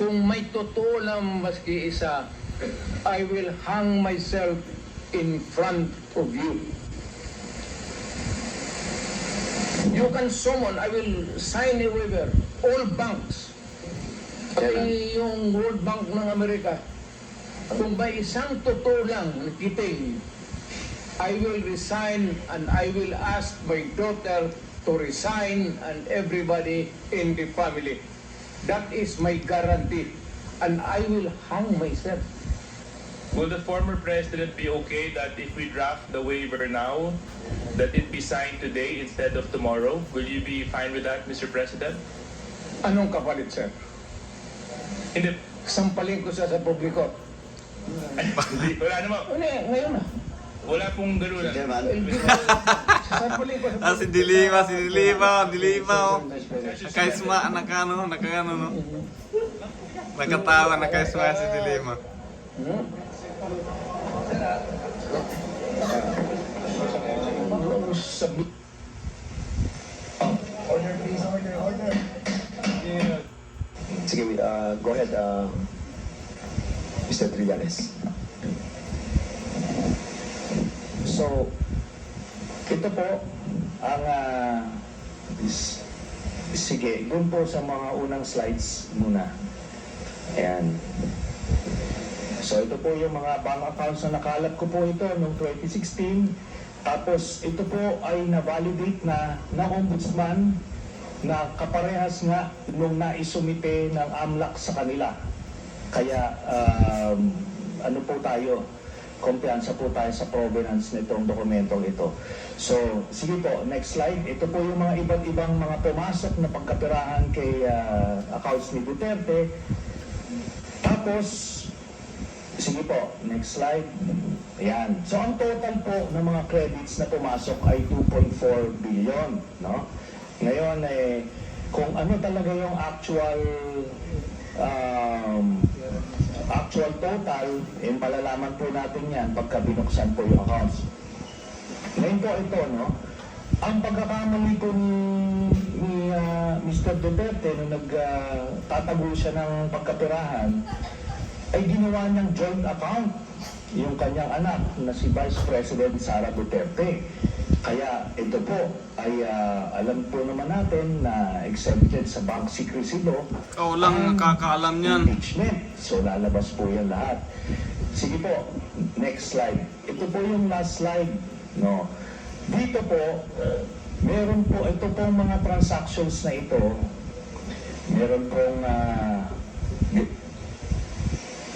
kung may totoo lang maski isa, I will hang myself in front of you. You can summon, I will sign a waiver, all banks, pati yung World Bank ng Amerika. Kung may isang totoo lang na kiting, I will resign and I will ask my daughter to resign and everybody in the family. That is my guarantee. And I will hang myself. Will the former president be okay that if we draft the waiver now, that it be signed today instead of tomorrow? Will you be fine with that, Mr. President? Anong kapalit, sir? Hindi. Sampalin ko siya sa publiko. Hindi. Wala naman. Eh, ngayon na. Wala pong ganun. Chairman. Ah, si Dilima, si Dilima, Dilima, oh. Nakaisma, nakano, nakano, no? Nakatawa, nakaisma si Dilima. Order please, order, order. Sige, uh, go ahead, uh, Mr. Trillanes. So, ito po ang uh, sige, dun po sa mga unang slides muna. Ayan. So ito po yung mga bank accounts na nakalap ko po ito noong 2016. Tapos ito po ay na-validate na ng ombudsman na kaparehas nga nung naisumite ng AMLAC sa kanila. Kaya um, ano po tayo, kumpiyansa po tayo sa provenance nitong dokumentong ito. So, sige po, next slide. Ito po yung mga iba't ibang mga pumasok na pagkapirahan kay uh, accounts ni Duterte. Tapos, sige po, next slide. Ayan. So, ang total po ng mga credits na pumasok ay 2.4 billion, no? Ngayon, eh, kung ano talaga yung actual um, actual total, eh, malalaman po natin yan pagka binuksan po yung accounts. Ngayon po ito, no? Ang pagkakamali po ni, ni ah, Mr. Duterte nung nagtatago siya ng pagkapirahan, ay ginawa niyang joint account yung kanyang anak na si Vice President Sara Duterte. Kaya ito po ay ah, alam po naman natin na exempted sa bank secrecy law. Ikaw lang ang nakakaalam yan. Impeachment. So lalabas po yan lahat. Sige po, next slide. Ito po yung last slide. No. Dito po, meron po, ito po mga transactions na ito, meron pong ah,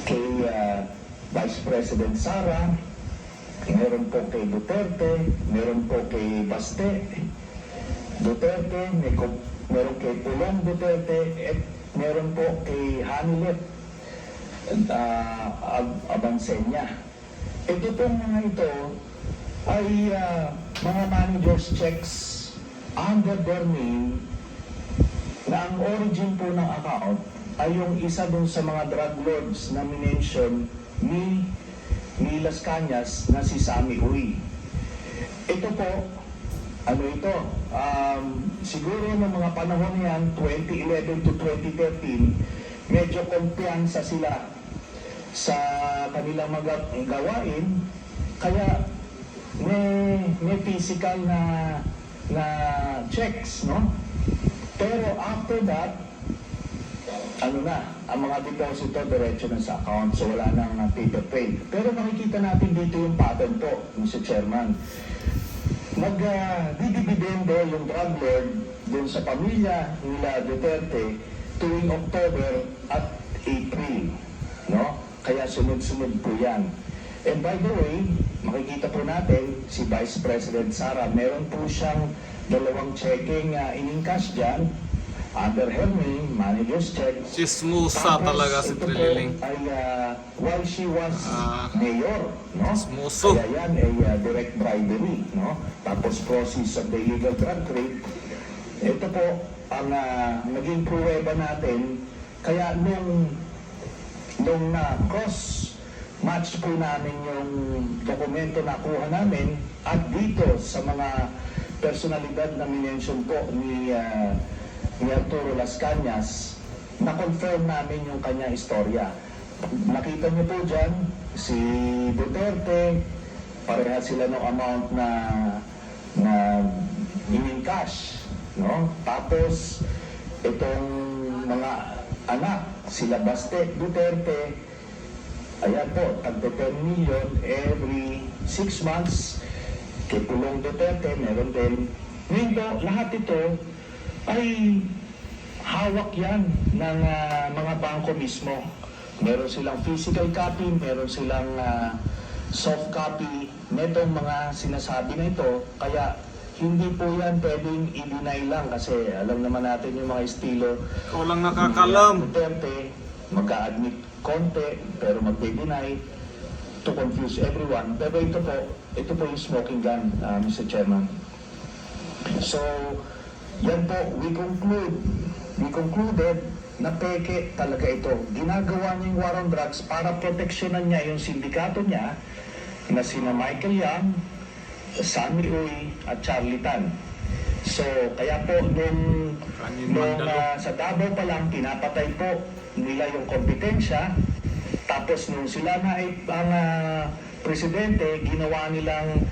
kay ah, Vice President Sara, meron po kay Duterte, meron po kay Baste, Duterte, may meron kay Pulong Duterte, at meron po kay Hanilet uh, Ab- Abansenya. Ito pong mga ito ay ah, mga manager's checks under their name na ang origin po ng account ay yung isa dun sa mga drug lords na minention ni ni Las Cañas na si Sammy Uy. Ito po, ano ito? Um, siguro ng mga panahon yan, 2011 to 2013, medyo kumpiyansa sila sa kanilang mga gawain, kaya may, may physical na na checks, no? Pero after that, ano na, ang mga deposito diretso na sa account, so wala nang uh, paper trail. Pero makikita natin dito yung pattern po, Mr. Chairman. Nag-didibidendo yung drug lord dun sa pamilya nila Duterte tuwing October at April. No? Kaya sunod-sunod po yan. And by the way, makikita po natin si Vice President Sara, meron po siyang dalawang checking uh, in-encash dyan under her name, manager's check. Chismusa talaga si Trililing. Ay, ah, while she was Ah. mayor, no? Chismoso. Kaya yan ay ah, direct bribery, no? Tapos process of the illegal drug trade. Ito po ang ah, naging pruweba natin. Kaya nung nung na cross match po namin yung dokumento na kuha namin at dito sa mga personalidad na minention po ni ah, ni Arturo Las Cañas na-confirm namin yung kanyang istorya. Nakita niyo po dyan, si Duterte, pareha sila ng amount na na in cash, no? Tapos itong mga anak, sila Baste, Duterte, ayan po, tagpo 10 million every 6 months. Kay Pulong Duterte, meron din. Ngayon po, lahat ito ay hawak yan ng ah, mga bangko mismo. Meron silang physical copy, meron silang ah, soft copy netong mga sinasabi na ito. Kaya hindi po yan pwedeng i-deny lang kasi alam naman natin yung mga estilo Ikaw lang nakakalam. Duterte, magka-admit konti, pero magde-deny to confuse everyone. Pero ito po, ito po yung smoking gun, uh, Mr. Chairman. So, yan po, we conclude, we concluded na peke talaga ito. Ginagawa niya yung war on drugs para proteksyonan niya yung sindikato niya na sina Michael Young, Sammy Uy, at Charlie Tan. So, kaya po nung, nung ah, sa Davao pa lang, pinapatay po nila yung kompetensya. Tapos nung sila na ay ang ah, presidente, ginawa nilang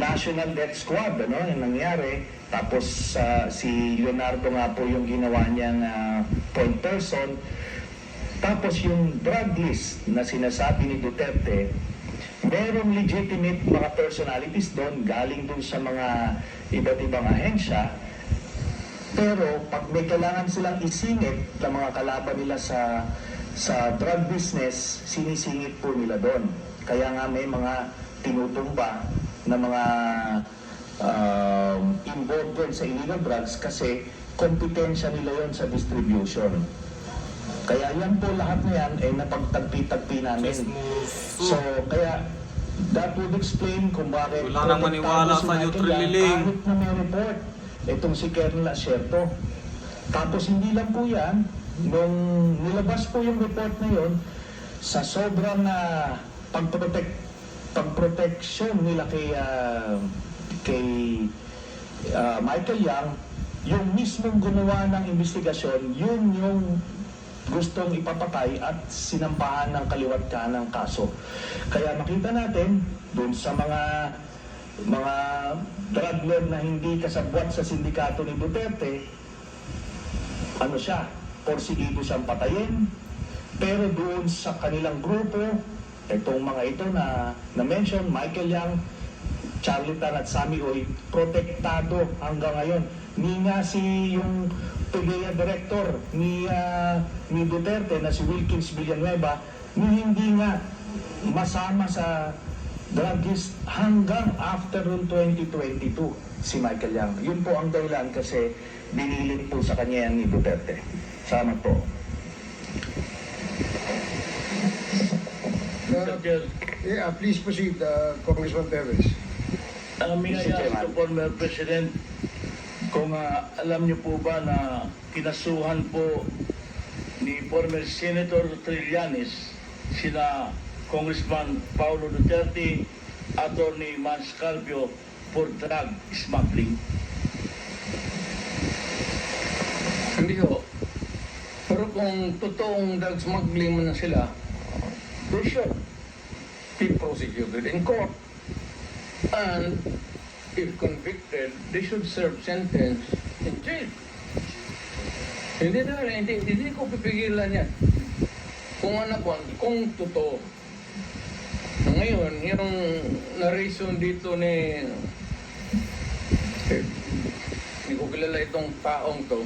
National Death Squad, ano, yung nangyari. Tapos ah, si Leonardo nga po yung ginawa niyang ah, point person. Tapos yung drug list na sinasabi ni Duterte, merong legitimate mga personalities doon, galing doon sa mga iba't ibang ahensya. Pero pag may kailangan silang isingit ng mga kalaban nila sa sa drug business, sinisingit po nila doon. Kaya nga may mga tinutumba na mga um, involved din sa illegal drugs kasi kompetensya nila yon sa distribution. Kaya yan po lahat na yan ay napagtagpi-tagpi namin. So, kaya that would explain kung bakit Wala nang maniwala sa Michael neutral Yang liling. kahit na may report itong si Colonel Asierto. Tapos hindi lang po yan, nung nilabas po yung report na yon, sa sobrang uh, pagprotect pagproteksyon nila kay ah, kay ah, Michael Yang, yung mismong gumawa ng investigasyon, yun yung gustong ipapatay at sinampahan ng kaliwat ka ng kaso. Kaya makita natin dun sa mga mga drug lord na hindi kasabwat sa sindikato ni Duterte, ano siya, porsigido siyang patayin, pero doon sa kanilang grupo, itong mga ito na na-mention, Michael Yang, Charlie Tan at Sammy Oy, protektado hanggang ngayon. Ni nga si yung PDEA director ni, ah, ni Duterte na si Wilkins Villanueva, ni hindi nga masama sa druggist hanggang after noong 2022 si Michael Yang. Yun po ang dahilan kasi binilin po sa kanya yan ni Duterte. Sana po. Chair, Yeah, please proceed, uh, Congressman Perez. uh, may I ask the former President kung ah, alam niyo po ba na kinasuhan po ni former Senator Trillanes sina Congressman Paulo Duterte, Attorney Mans Calvio for drug smuggling. Hindi ho. Pero kung totoong drug smuggling mo na sila, they should be prosecuted in court. And if convicted, they should serve sentence in jail. Hindi na, hindi, hindi ko pipigilan yan. Kung ano po, kung totoo. Ngayon, yung na-reason dito ni eh, hindi ko kilala itong taong to.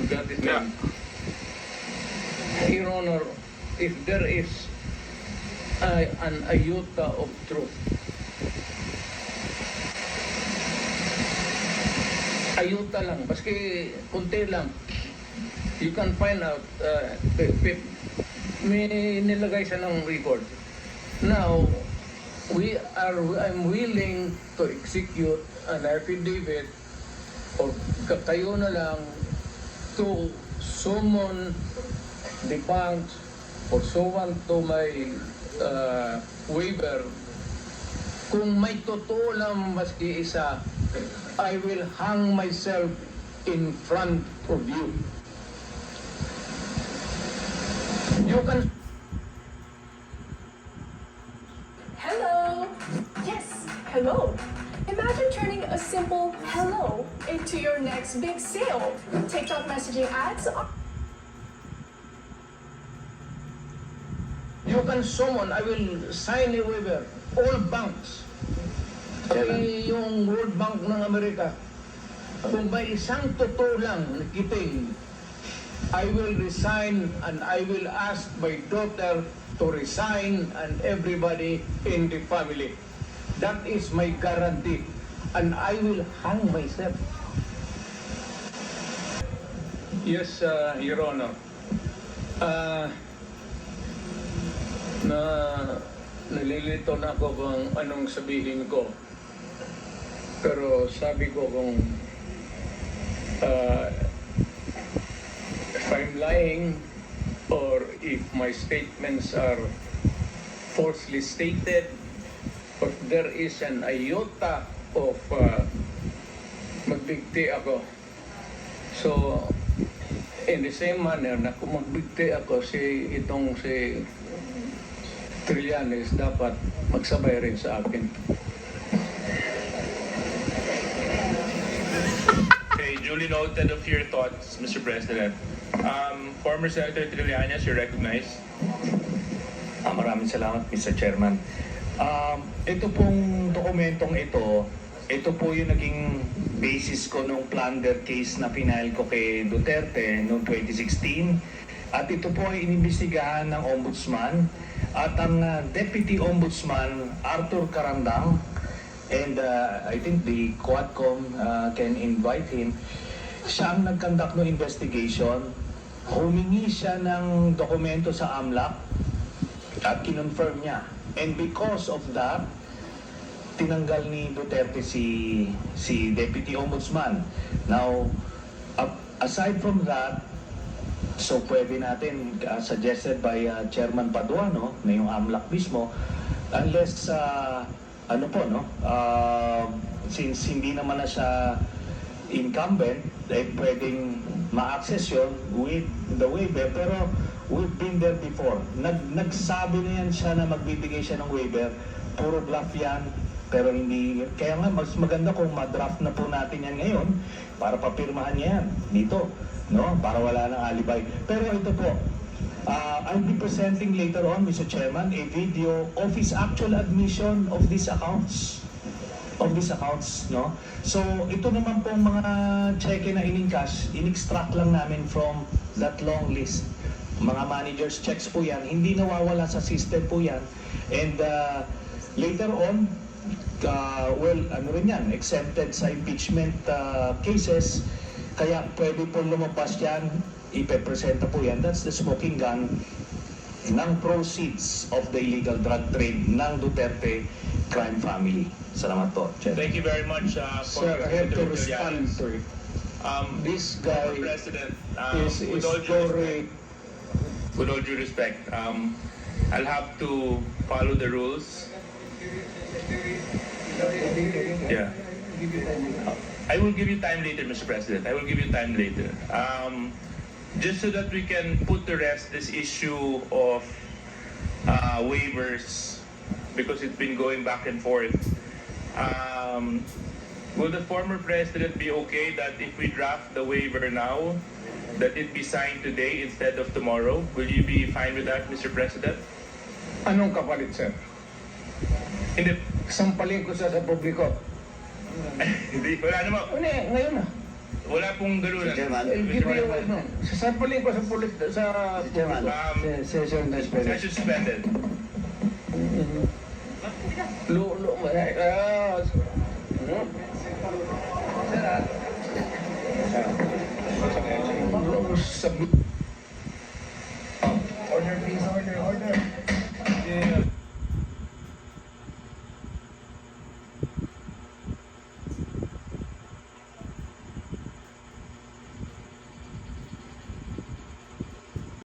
Forgot his Yeah. name. Your Honor, if there is uh, an iota of truth, ayuta lang, baski kunti lang, you can find out, uh, pe- pe- may nilagay siya ng record. Now, we are, I'm willing to execute an affidavit or ka- kayo na lang to summon the someone to my uh, waiver kung may totoo lang maski isa, I will hang myself in front of you. You can Hello! Yes, hello! Imagine turning a simple hello into your next big sale. TikTok messaging ads are You can summon, I will sign a waiver, all banks. Pati yung World Bank ng Amerika, kung may isang totoo lang na kiting, I will resign and I will ask my daughter to resign and everybody in the family. That is my guarantee. And I will hang myself. Yes, uh, Your Honor. Ah, na nalilito na ako kung anong sabihin ko. Pero sabi ko kung ah, if I'm lying or if my statements are falsely stated if there is an iota of uh, magbigti ako. So, in the same manner na kung magbigti ako si itong si Trillanes dapat magsabay rin sa akin. Okay, duly noted of your thoughts, Mr. President. Um, former Senator Trillanes, you're recognized. Ah, maraming salamat, Mr. Chairman. Um, ito pong dokumentong ito, ito po yung naging basis ko nung plunder case na final ko kay Duterte noong 2016. At ito po ay inimbestigahan ng Ombudsman at ang uh, Deputy Ombudsman Arthur Carandang and uh, I think the Quadcom uh, can invite him. Siya ang nagkandak ng investigation. Humingi siya ng dokumento sa AMLAC at kinonfirm niya. And because of that, tinanggal ni Duterte si si Deputy Ombudsman. Now, aside from that, so pwede natin, uh, suggested by uh, Chairman Paduano, na yung AMLAC mismo, unless, uh, ano po, no, uh, since hindi naman na siya incumbent, eh, pwedeng ma-access yun with the waiver. Pero we've been there before. Nag, nagsabi na yan siya na magbibigay siya ng waiver. Puro bluff yan. Pero hindi, kaya nga mas maganda kung ma-draft na po natin yan ngayon para papirmahan niya yan dito. No? Para wala nang alibay. Pero ito po, Uh, I'll be presenting later on, Mr. Chairman, a video of his actual admission of these accounts. Of these accounts, no? So, ito naman pong mga cheque na in-encash, in-extract lang namin from that long list. Mga managers checks po yan, hindi nawawala sa system po yan. And uh, later on, uh, well, ano rin yan, exempted sa impeachment uh, cases, kaya pwede po lumabas yan, ipepresenta po yan. That's the smoking gun ng proceeds of the illegal drug trade ng Duterte crime family. Salamat po, Chair. Thank you very much, uh, Sir, former I have to respond to. Um, This guy President, um, is, with, is all due respect, with all due respect, um, I'll have to follow the rules. Yeah. I will give you time later, Mr. President. I will give you time later. Um, just so that we can put to rest this issue of uh, waivers because it's been going back and forth. Um, will the former president be okay that if we draft the waiver now, that it be signed today instead of tomorrow? Will you be fine with that, Mr. President? Anong kapalit, sir? Hindi, Sampalin ko siya sa publiko. Hindi, wala naman. Wala, ngayon na. Wala pong gano'n. Mr. Chairman. No. Sa sampling ko sa pulit, sa... Mr. Chairman, session suspended. Session suspended. Lo, lo, ah, Sir, ah. Sa